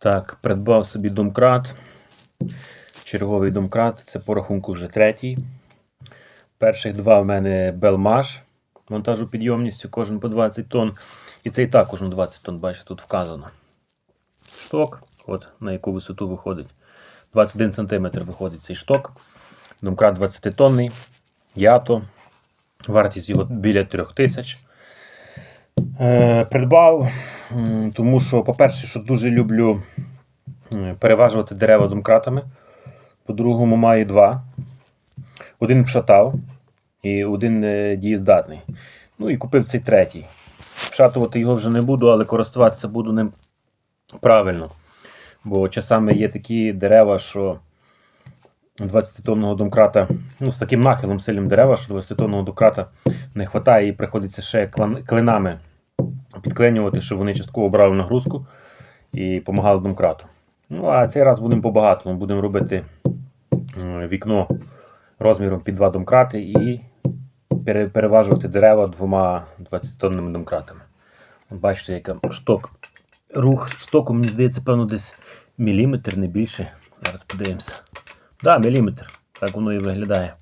Так, придбав собі домкрат. Черговий домкрат. Це по рахунку вже третій. Перших два в мене Белмаш. Монтажу підйомністю, кожен по 20 тонн. І цей також на 20 тонн, бачите, тут вказано. Шток, от на яку висоту виходить. 21 см виходить цей шток. Домкрат 20 тонний. Ято. Вартість його біля 3000. Е, придбав, тому що, по-перше, що дуже люблю е, переважувати дерева домкратами. По-другому, маю два. Один вшатав і один е, дієздатний. Ну і купив цей третій. Вшатувати його вже не буду, але користуватися буду ним правильно. Бо часами є такі дерева, що 20-тонного домкрата, ну, з таким нахилом сильним дерева, що 20-тонного домкрата не вистачає і приходиться ще клинами підклинювати, щоб вони частково брали нагрузку і допомагали домкрату. Ну, а цей раз будемо по-багатому. Будемо робити е, вікно розміром під два домкрати і переважувати дерева двома 20-тонними домкратами. Бачите, яка шток. Рух штоку, мені здається, певно, десь міліметр, не більше. Зараз подивимося. Так, да, міліметр. Так воно і виглядає.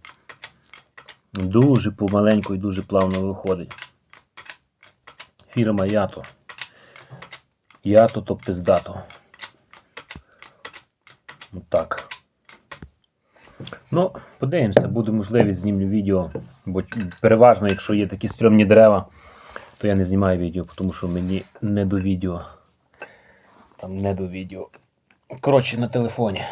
Дуже помаленьку і дуже плавно виходить. Фірма Ято. Ято, тобто здато. Отак. Ну, подивимося, буде можливість знімлю відео. Бо переважно, якщо є такі стрьомні дерева, то я не знімаю відео, тому що мені не до відео. Там не до відео. Коротше, на телефоні.